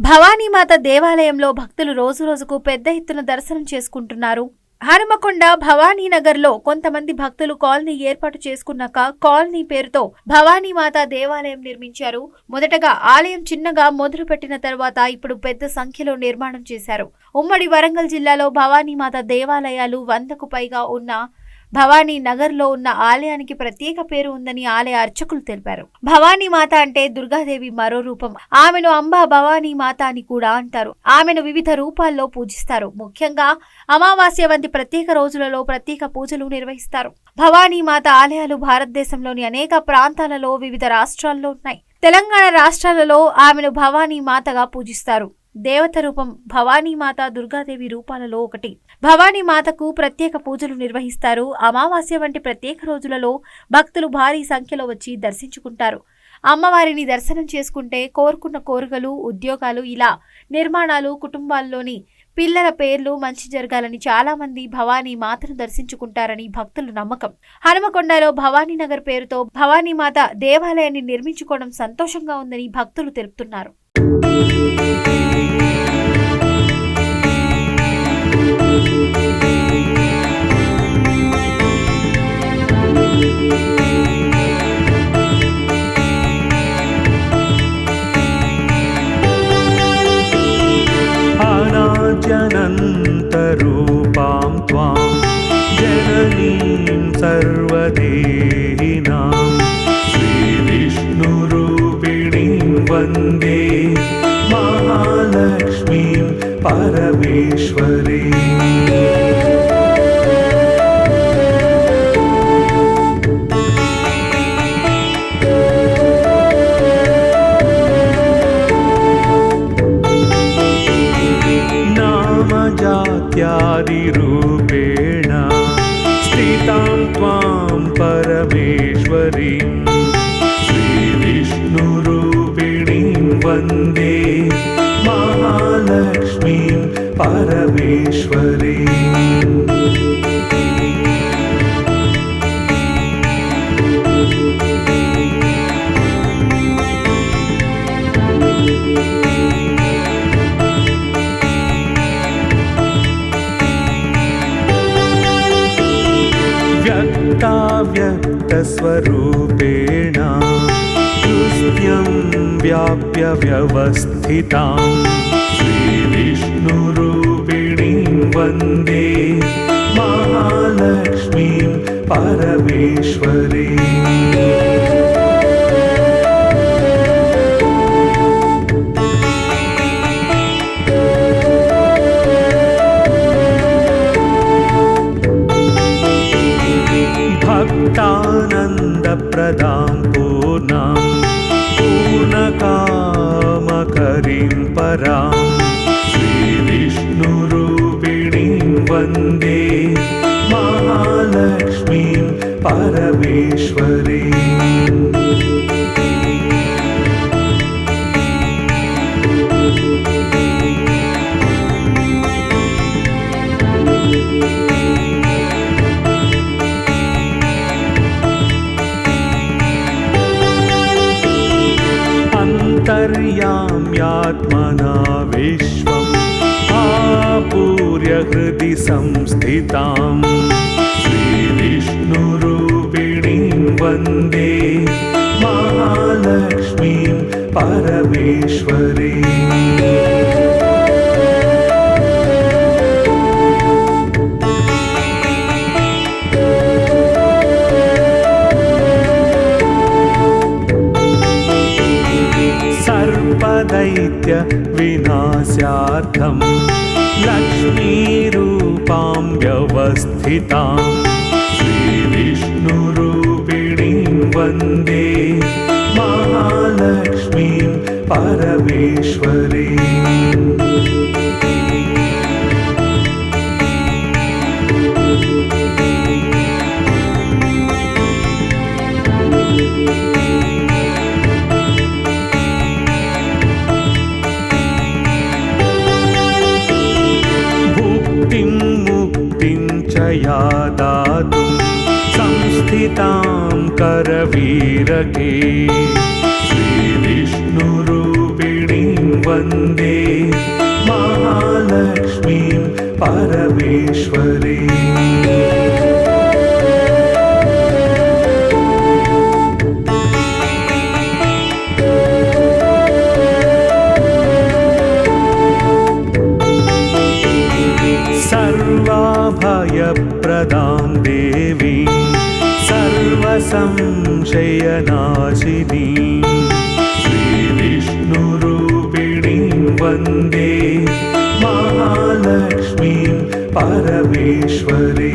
భవానీమాత దేవాలయంలో భక్తులు రోజురోజుకు పెద్ద ఎత్తున దర్శనం చేసుకుంటున్నారు. హనుమకొండ భవానీనగర్లో కొంతమంది భక్తులు కాలనీ ఏర్పాటు చేసుకున్నాక కాలనీ పేరుతో భవానీమాత దేవాలయం నిర్మించారు. మొదటగా ఆలయం చిన్నగా మొదలుపెట్టిన తర్వాత ఇప్పుడు పెద్ద సంఖ్యలో నిర్మాణం చేశారు. ఉమ్మడి వరంగల్ జిల్లాలో భవానీమాత దేవాలయాలు వందకు పైగా ఉన్న భవానీ నగర్లో ఉన్న ఆలయానికి ప్రత్యేక పేరు ఉందని ఆలయ అర్చకులు తెలిపారు. భవానీ మాత అంటే దుర్గాదేవి మరో రూపం. ఆమెను అంబా భవానీ మాత అని కూడా అంటారు. ఆమెను వివిధ రూపాల్లో పూజిస్తారు. ముఖ్యంగా అమావాస్య వంటి ప్రత్యేక రోజులలో ప్రత్యేక పూజలు నిర్వహిస్తారు. భవానీ మాత ఆలయాలు భారతదేశంలోని అనేక ప్రాంతాలలో వివిధ రాష్ట్రాల్లో ఉన్నాయి. తెలంగాణ రాష్ట్రాలలో ఆమెను భవానీ మాతగా పూజిస్తారు. దేవత రూపం భవానీ మాత దుర్గాదేవి రూపాలలో ఒకటి. భవానీ మాతకు ప్రత్యేక పూజలు నిర్వహిస్తారు. అమావాస్య వంటి ప్రత్యేక రోజులలో భక్తులు భారీ సంఖ్యలో వచ్చి దర్శించుకుంటారు. అమ్మవారిని దర్శనం చేసుకుంటే కోరుకున్న కోరికలు ఉద్యోగాలు ఇలా నిర్మాణాలు కుటుంబాల్లోని పిల్లల పేర్లు మంచి జరగాలని చాలా మంది భవానీ మాతను దర్శించుకుంటారని భక్తుల నమ్మకం. హనుమకొండలో భవానీ నగర్ పేరుతో భవానీ మాత దేవాలయాన్ని నిర్మించుకోవడం సంతోషంగా ఉందని భక్తులు తెలుపుతున్నారు. सर्वदेहिनां श्रीविष्णुरूपिणीं वन्दे महालक्ष्मीं परमेश्वरीम् சுந்தரின் ஸ்ரீ விஷ்ணு ரூபிணின் வந்தே. மகாலட்சுமி பரமேஸ்வரி. तुस्त्यं व्याप्य व्यवस्थितां। श्रीविष्णुरूपिणीं वन्दे महालक्ष्मीं परमेश्वरीम् भक्तानन्दप्रदां पूर्णां पूर्णकामकरीं परां। श्रीविष्णुरूपिणीं वन्दे महालक्ष्मीं परमेश्वरीम् संस्थिताम्। श्रीविष्णुरूपिणीं वन्दे महालक्ष्मीं परमेश्वरी परमेश्वरे लक्ष्मी लक्ष्मीरूपां व्यवस्थितां श्रीविष्णुरूपिणीं वन्दे महालक्ष्मीं परमेश्वरीम् या दातुं संस्थितां करवीरके। श्रीविष्णुरूपिणीं वन्दे महालक्ष्मीं परमेश्वरी सर्वसंशयनाशिनीं श्रीविष्णुरूपिणीं वन्दे महालक्ष्मीं परमेश्वरी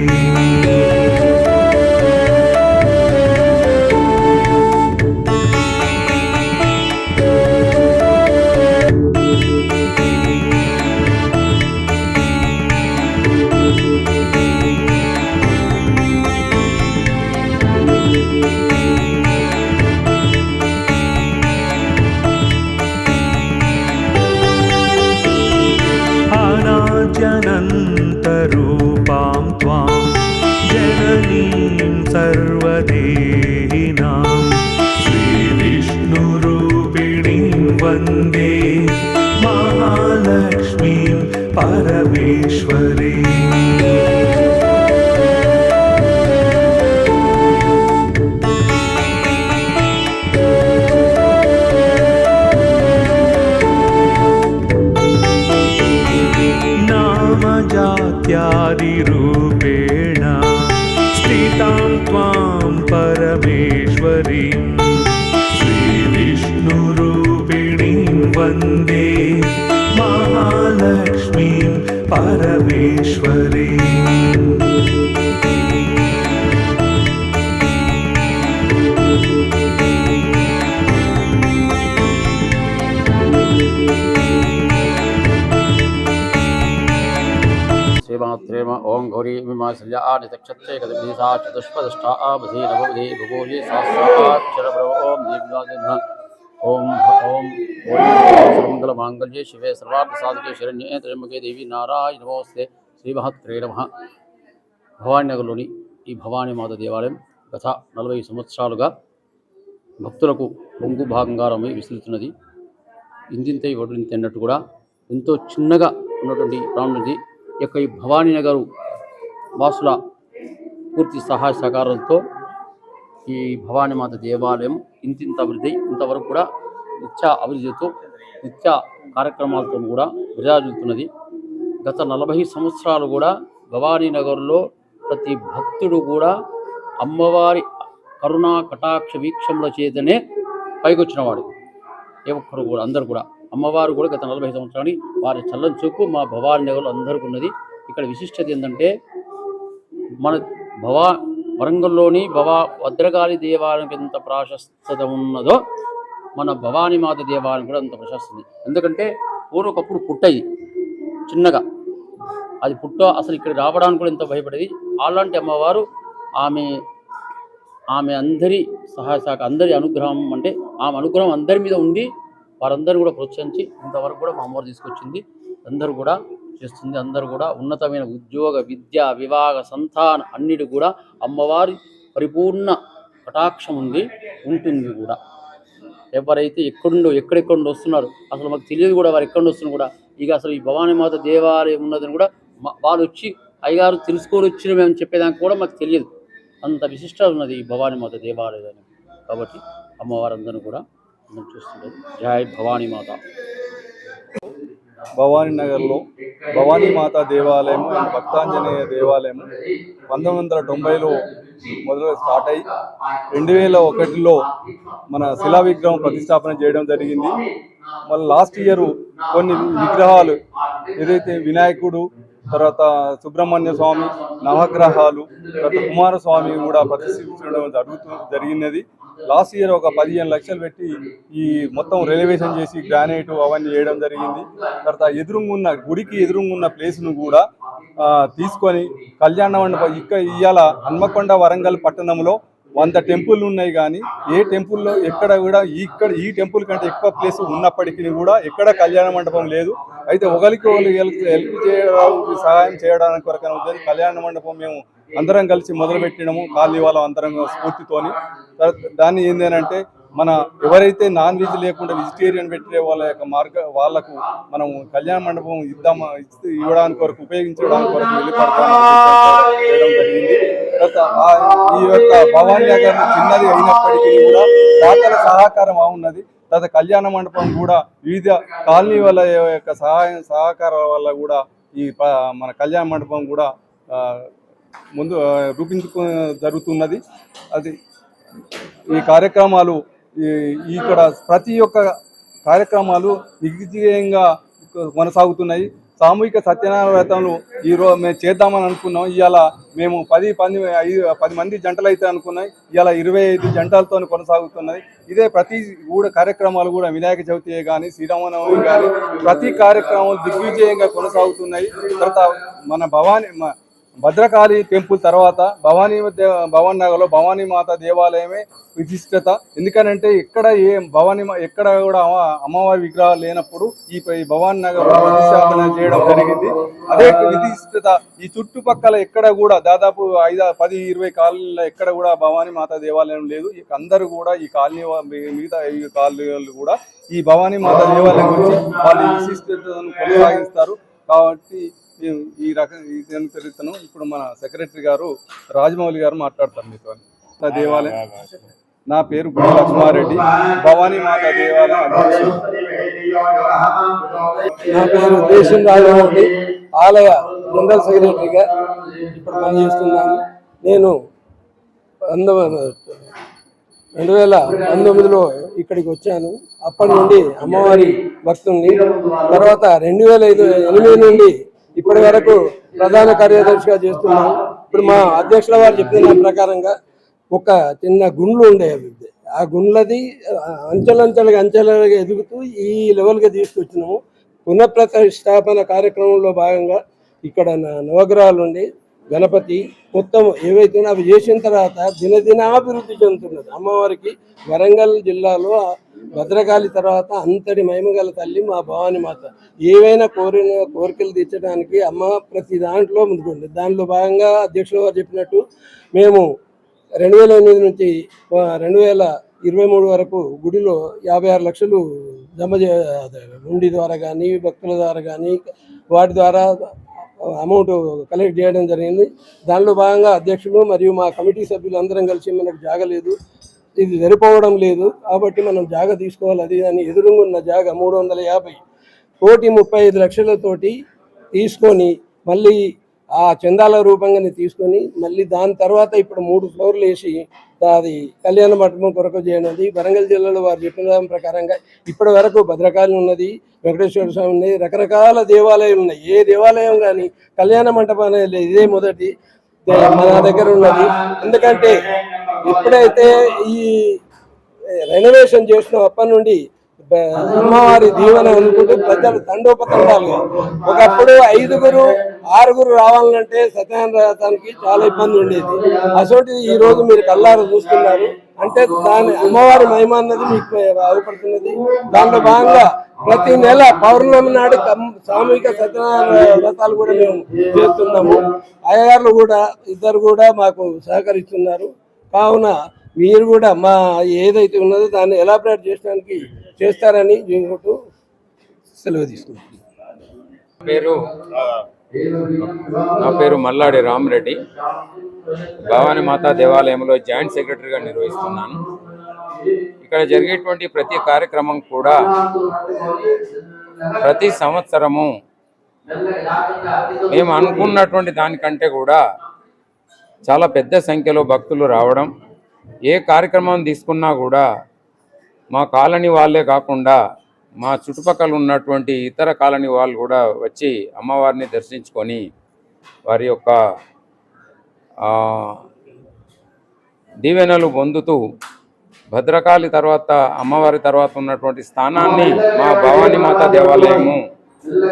శ్రీమాత్రేమ ఓం గౌరీ విమాశల్య ఆనితక్షత్రే కదీసా చతుష్పదష్టా ఆబధీ నవబధీ భుగోళీ సహస్రాక్షర ఓం దీర్ఘాదిన ఓం ఓం సర్వమంగళ మాంగళ్యే శివే సర్వార్థ సాధకే శరణ్యే త్రయంబకే దేవి నారాయణ నమోస్తే శ్రీమహత్రే నమ భవానీ నగర్లోని ఈ భవానీ మాత దేవాలయం గత నలభై సంవత్సరాలుగా భక్తులకు పొంగు భాగంగారమై విస్తృతున్నది ఇంతింతై వడ్డింత అన్నట్టు కూడా ఎంతో చిన్నగా ఉన్నటువంటి ప్రాణం ఈ యొక్క ఈ భవానీ నగరు వాసుల పూర్తి సహాయ సహకారంతో ఈ భవానీమాత దేవాలయం ఇంతింత అభివృద్ధి ఇంతవరకు కూడా నిత్య అభివృద్ధితో నిత్య కార్యక్రమాలతో కూడా విరాజిల్లుతున్నది. గత నలభై సంవత్సరాలు కూడా భవానీ నగర్లో ప్రతి భక్తుడు కూడా అమ్మవారి కరుణా కటాక్ష వీక్షముల చేతనే పైకొచ్చినవాడు. ఏ ఒక్కరు కూడా అందరు కూడా. అమ్మవారు కూడా గత నలభై సంవత్సరాలు వారి చల్లని చూపు మా భవాని నగర్లో అందరికీ ఉన్నది. ఇక్కడ విశిష్టత ఏంటంటే మన భవా వరంగల్లోని భవా భద్రకాళి దేవాలయంకి ఎంత ప్రాశస్తత ఉన్నదో మన భవాని మాత దేవాలయం కూడా అంత ప్రశస్తుంది ఎందుకంటే పూర్వకప్పుడు పుట్టయి చిన్నగా. అది పుట్ట అసలు ఇక్కడ రావడానికి కూడా ఎంత భయపడేది? అలాంటి అమ్మవారు ఆమె ఆమె అందరి సహాయ శాఖ అందరి అనుగ్రహం అంటే ఆమె అనుగ్రహం అందరి మీద ఉండి వారందరూ కూడా ప్రోత్సహించి ఇంతవరకు కూడా మా అమ్మవారు తీసుకొచ్చింది. అందరూ కూడా చేస్తుంది. అందరూ కూడా ఉన్నతమైన ఉద్యోగ విద్య వివాహ సంతాన అన్నిటి కూడా అమ్మవారి పరిపూర్ణ కటాక్షం ఉంది ఉంటుంది కూడా. ఎవరైతే ఎక్కడుండో ఎక్కడెక్కడ వస్తున్నారు అసలు మాకు తెలియదు కూడా వారు ఎక్కడ వస్తున్నారు కూడా. ఇక అసలు ఈ భవానీ మాత దేవాలయం ఉన్నదని కూడా వాళ్ళు వచ్చి అయ్యగారు తెలుసుకొని వచ్చిన మేము చెప్పేదానికి కూడా మాకు తెలియదు. అంత విశిష్టత ఉన్నది ఈ భవానీ మాత దేవాలయం కాబట్టి అమ్మవారందరూ కూడా మనం చూస్తుంటారు. జై భవానీ మాత. భవానీ నగర్లో భవానీ మాత దేవాలయం అండ్ భక్తాంజనేయ దేవాలయం పంతొమ్మిది వందల తొంభైలో మొదలు స్టార్ట్ అయ్యి రెండు వేల ఒకటిలో మన శిలా విగ్రహం ప్రతిష్టాపన చేయడం జరిగింది. మళ్ళీ లాస్ట్ ఇయర్ కొన్ని విగ్రహాలు ఏదైతే వినాయకుడు తర్వాత సుబ్రహ్మణ్య స్వామి నవగ్రహాలు తర్వాత కుమారస్వామి కూడా ప్రతిష్ఠించడం జరుగుతూ జరిగినది. లాస్ట్ ఇయర్ ఒక పదిహేను లక్షలు పెట్టి ఈ మొత్తం రెలివేషన్ చేసి గ్రానైట్ అవన్నీ వేయడం జరిగింది. తర్వాత ఎదురుగున్న గుడికి ఎదురుగున్న ప్లేస్ను కూడా తీసుకొని కళ్యాణ మండపం ఇక్కడ ఇవాళ హన్మకొండ వరంగల్ పట్టణంలో వంద టెంపుల్ ఉన్నాయి కానీ ఏ టెంపుల్లో ఎక్కడ కూడా ఇక్కడ ఈ టెంపుల్ కంటే ఎక్కువ ప్లేస్ ఉన్నప్పటికీ కూడా ఎక్కడ కళ్యాణ మండపం లేదు. అయితే ఒకరికి ఒకరు హెల్ప్ చేయడానికి సహాయం చేయడానికి కొరకైన ఉద్దేశం కళ్యాణ మండపం మేము అందరం కలిసి మొదలు పెట్టినాము కాలనీ వాళ్ళ అందరం స్ఫూర్తితోని. దాన్ని ఏంటంటే మన ఎవరైతే నాన్ వెజ్ లేకుండా వెజిటేరియన్ పెట్టే వాళ్ళ యొక్క మార్గ వాళ్ళకు మనం కళ్యాణ మండపం ఇద్దాం ఇవ్వడానికి వరకు ఉపయోగించడానికి వరకు వెళ్ళి ఈ యొక్క భవానీ నగర్ చిన్నది అయినప్పటికీ కూడా దాతల సహకారం బాగున్నది తర్వాత కళ్యాణ మండపం కూడా వివిధ కాలనీ వాళ్ళ యొక్క సహాయం సహకారాల వల్ల కూడా ఈ మన కళ్యాణ మండపం కూడా ముందు రూపించుకు జరుగుతున్నది. అది ఈ కార్యక్రమాలు ఇక్కడ ప్రతి ఒక్క కార్యక్రమాలు దిగ్విజయంగా కొనసాగుతున్నాయి. సామూహిక సత్యనారాయణ వ్రతంలో ఈరోజు మేము చేద్దామని అనుకున్నాం. ఇవాళ మేము పది పది ఐదు పది మంది జంటలు అయితే అనుకున్నాయి. ఇవాళ ఇరవై ఐదు జంటలతో కొనసాగుతున్నాయి. ఇదే ప్రతి కూడా కార్యక్రమాలు కూడా వినాయక చవితి కానీ శ్రీరామనవమి కానీ ప్రతి కార్యక్రమం దిగ్విజయంగా కొనసాగుతున్నాయి. తర్వాత మన భవానీ మ- భద్రకాళి టెంపుల్ తర్వాత భవానీ దే- నగర్లో భవానీ మాత దేవాలయమే విశిష్టత. ఎందుకనంటే ఎక్కడ ఏ భవానీ ఎక్కడ కూడా అమ్మవారి విగ్రహాలు లేనప్పుడు ఈ ప- భవానీ నగర్ ప్రతిష్టాపన చేయడం జరిగింది. అదే విశిష్టత ఈ చుట్టుపక్కల ఎక్కడ కూడా దాదాపు ఐదు పది ఇరవై కాలనీలో ఎక్కడ కూడా భవానీ మాత దేవాలయం లేదు. ఇక అందరూ కూడా ఈ కాలనీ మిగతా ఈ కాలనీలు కూడా ఈ భవానీ మాత దేవాలయం గురించి వాళ్ళు విశిష్టతను కొనసాగిస్తారు. కాబట్టి ఈ రకం ఈ దాని ఇప్పుడు మన సెక్రటరీ గారు రాజమౌళి గారు మాట్లాడతారు మీతో. నా దేవాలయం. నా పేరు గుడి లక్ష్మారెడ్డి భవానీ మాత దేవాలయం నా పేరు దేశం రాజమౌళి. ఆలయ జనరల్ సెక్రటరీగా ఇప్పుడు పనిచేస్తున్నాను. నేను రెండు వేల పంతొమ్మిదిలో ఇక్కడికి వచ్చాను. అప్పటి నుండి అమ్మవారి భక్తుల్ని తర్వాత రెండు వేల ఐదు ఎనిమిది నుండి ఇప్పటి వరకు ప్రధాన కార్యదర్శిగా చేస్తున్నాం. ఇప్పుడు మా అధ్యక్షుల వారు చెప్పిన ప్రకారంగా ఒక చిన్న గుండ్లు ఉండేవి ఆ గుండ్లది అంచెలంచెలుగా అంచెలుగా ఎదుగుతూ ఈ లెవెల్గా తీసుకొచ్చినాము. పునఃప్రతిష్టాపన కార్యక్రమంలో భాగంగా ఇక్కడ నవగ్రహాలు ఉండి గణపతి మొత్తం ఏవైతే అవి చేసిన తర్వాత దినదినాభివృద్ధి చెందుతున్నది. అమ్మవారికి వరంగల్ జిల్లాలో భద్రకాళి తర్వాత అంతటి మహిమగల తల్లి మా భవాని మాత. ఏవైనా కోరిన కోరికలు తీర్చడానికి అమ్మ ప్రతి దాంట్లో ముందుకుంది దానిలో భాగంగా అధ్యక్షుల వారు చెప్పినట్టు మేము రెండు వేల ఎనిమిది నుంచి రెండు వేల ఇరవై మూడు వరకు గుడిలో యాభై ఆరు లక్షలు జమ చే నుండి ద్వారా కానీ భక్తుల ద్వారా కానీ వాటి ద్వారా అమౌంట్ కలెక్ట్ చేయడం జరిగింది. దానిలో భాగంగా అధ్యక్షులు మరియు మా కమిటీ సభ్యులు అందరం కలిసి మనకు జాగలేదు. ఇది సరిపోవడం లేదు. కాబట్టి మనం జాగ తీసుకోవాలి. అది అని ఎదురుగున్న జాగ మూడు వందల యాభై కోటి ముప్పై ఐదు లక్షలతోటి తీసుకొని మళ్ళీ ఆ చందాల రూపంగానే తీసుకొని మళ్ళీ దాని తర్వాత ఇప్పుడు మూడు ఫ్లోర్లు వేసి అది కళ్యాణ మండపం కొరకు చేయనుంది. వరంగల్ జిల్లాలో వారు చెప్పిన దాని ప్రకారంగా ఇప్పటి వరకు భద్రకాళి ఉన్నది వెంకటేశ్వర స్వామి ఉన్నది రకరకాల దేవాలయాలు ఉన్నాయి. ఏ దేవాలయం కానీ కళ్యాణ మంటపం అనేది ఇదే మొదటి మన దగ్గర ఉన్నది. ఎందుకంటే ఇప్పుడైతే ఈ రెనోవేషన్ చేసిన అప్పటి నుండి అమ్మవారి దీవెన అనుకుంటూ ప్రజలు తండోపతండాలుగా ఒకప్పుడు ఐదుగురు ఆరుగురు రావాలంటే సత్యనారాయణకి చాలా ఇబ్బంది ఉండేది. అసోటి ఈ రోజు మీరు కల్లారు చూస్తున్నారు. అంటే దాని అమ్మవారి మహిమ అన్నది మీకు అవపడుతున్నది దాంట్లో భాగంగా ప్రతి నెల పౌర్ణమి నాడు సామూహిక సత్యనారాయణ వ్రతాలు కూడా మేము చేస్తున్నాము. అయ్యగారులు కూడా ఇద్దరు కూడా మాకు సహకరిస్తున్నారు. కావున మీరు కూడా మా ఏదైతే ఉన్నదో దాన్ని ఎలాబరేట్ చేయడానికి చేస్తారని నేను సెలవు తీసుకుంటున్నాను. పేరు నా పేరు మల్లాడి రామరెడ్డి. భవానీ మాతా దేవాలయంలో జాయింట్ సెక్రటరీగా నిర్వహిస్తున్నాను. ఇక్కడ జరిగేటువంటి ప్రతి కార్యక్రమం కూడా ప్రతి సంవత్సరము మేము అనుకున్నటువంటి దానికంటే కూడా చాలా పెద్ద సంఖ్యలో భక్తులు రావడం ఏ కార్యక్రమం తీసుకున్నా కూడా మా కాలనీ వాళ్ళే కాకుండా మా చుట్టుపక్కల ఉన్నటువంటి ఇతర కాలనీ వాళ్ళు కూడా వచ్చి అమ్మవారిని దర్శించుకొని వారి యొక్క దీవెనలు పొందుతూ భద్రకాళి తర్వాత అమ్మవారి తర్వాత ఉన్నటువంటి స్థానాన్ని మా భవానీ మాత దేవాలయము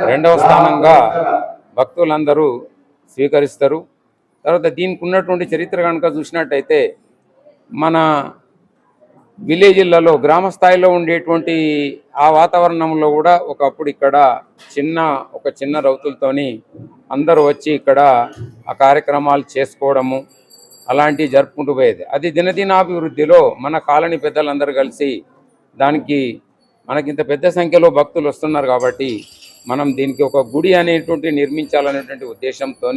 రెండవ స్థానంగా భక్తులందరూ స్వీకరిస్తారు. తర్వాత దీనికి ఉన్నటువంటి చరిత్ర కనుక చూసినట్టయితే మన విలేజ్లలో గ్రామ స్థాయిలో ఉండేటువంటి ఆ వాతావరణంలో కూడా ఒకప్పుడు ఇక్కడ చిన్న ఒక చిన్న రౌతులతోని అందరూ వచ్చి ఇక్కడ ఆ కార్యక్రమాలు చేసుకోవడము అలాంటివి జరుపుకుంటూ పోయేది. అది దినదినాభివృద్ధిలో మన కాలనీ పెద్దలందరూ కలిసి దానికి మనకి ఇంత పెద్ద సంఖ్యలో భక్తులు వస్తున్నారు కాబట్టి మనం దీనికి ఒక గుడి అనేటువంటి నిర్మించాలనేటువంటి ఉద్దేశంతో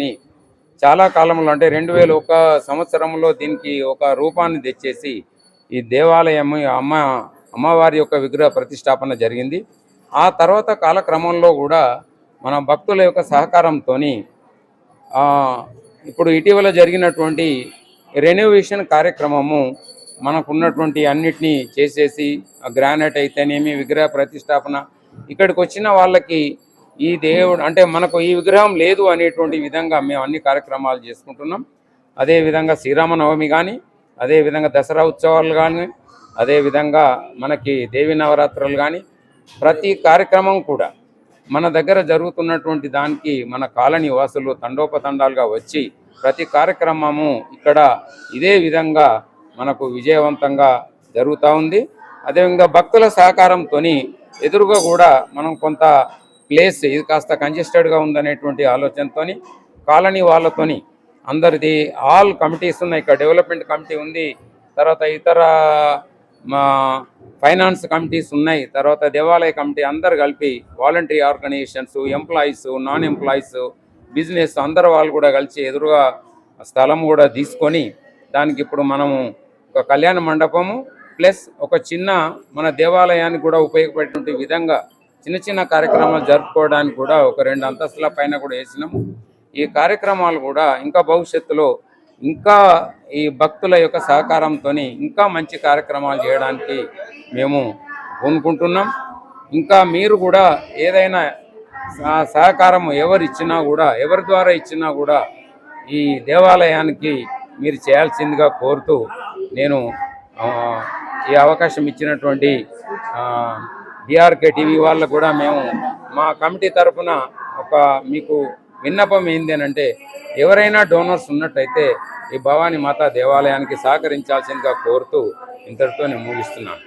చాలా కాలంలో అంటే రెండు వేల ఒక సంవత్సరంలో దీనికి ఒక రూపాన్ని తెచ్చేసి ఈ దేవాలయం అమ్మ అమ్మవారి యొక్క విగ్రహ ప్రతిష్టాపన జరిగింది. ఆ తర్వాత కాలక్రమంలో కూడా మన భక్తుల యొక్క సహకారంతో ఇప్పుడు ఇటీవల జరిగినటువంటి రెనోవేషన్ కార్యక్రమము మనకున్నటువంటి అన్నిటినీ చేసేసి ఆ గ్రానైట్ అయితేనేమి విగ్రహ ప్రతిష్టాపన ఇక్కడికి వచ్చిన వాళ్ళకి ఈ దేవుడు అంటే మనకు ఈ విగ్రహం లేదు అనేటువంటి విధంగా మేము అన్ని కార్యక్రమాలు చేసుకుంటున్నాం. అదేవిధంగా శ్రీరామనవమి కానీ అదేవిధంగా దసరా ఉత్సవాలు కానీ అదేవిధంగా మనకి దేవి నవరాత్రులు కానీ ప్రతి కార్యక్రమం కూడా మన దగ్గర జరుగుతున్నటువంటి దానికి మన కాలనీ వాసులు తండోపతండాలుగా వచ్చి ప్రతి కార్యక్రమము ఇక్కడ ఇదే విధంగా మనకు విజయవంతంగా జరుగుతూ ఉంది. అదేవిధంగా భక్తుల సహకారంతో ఎదురుగా కూడా మనం కొంత ప్లేస్ ఇది కాస్త కంజెస్టెడ్గా ఉందనేటువంటి ఆలోచనతోని కాలనీ వాళ్ళతోని అందరిది ఆల్ కమిటీస్ ఉన్నాయి. ఇక్కడ డెవలప్మెంట్ కమిటీ ఉంది తర్వాత ఇతర మా ఫైనాన్స్ కమిటీస్ ఉన్నాయి. తర్వాత దేవాలయ కమిటీ అందరు కలిపి voluntary organisations employees non employees business అందరు వాళ్ళు కూడా కలిసి ఎదురుగా స్థలం కూడా తీసుకొని దానికి ఇప్పుడు మనము ఒక కళ్యాణ మండపము ప్లస్ ఒక చిన్న మన దేవాలయానికి కూడా ఉపయోగపడేటువంటి విధంగా చిన్న చిన్న కార్యక్రమాలు జరుపుకోవడానికి కూడా ఒక రెండు అంతస్తుల పైన కూడా వేసినాము ఈ కార్యక్రమాలు కూడా ఇంకా భవిష్యత్తులో ఇంకా ఈ భక్తుల యొక్క సహకారంతో ఇంకా మంచి కార్యక్రమాలు చేయడానికి మేము కోనుకుంటున్నాం. ఇంకా మీరు కూడా ఏదైనా సహకారం ఎవరు ఇచ్చినా కూడా ఎవరి ద్వారా ఇచ్చినా కూడా ఈ దేవాలయానికి మీరు చేయాల్సిందిగా కోరుతూ నేను ఈ అవకాశం ఇచ్చినటువంటి డిఆర్కే టీవీ వాళ్ళకు కూడా మేము మా కమిటీ తరఫున ఒక మీకు విన్నపం ఏంది అంటే ఎవరైనా డోనర్స్ ఉన్నట్టయితే ఈ భవానీ మాతా దేవాలయానికి సహకరించాల్సిందిగా కోరుతూ ఇంతటితో నేను ముగిస్తున్నాను.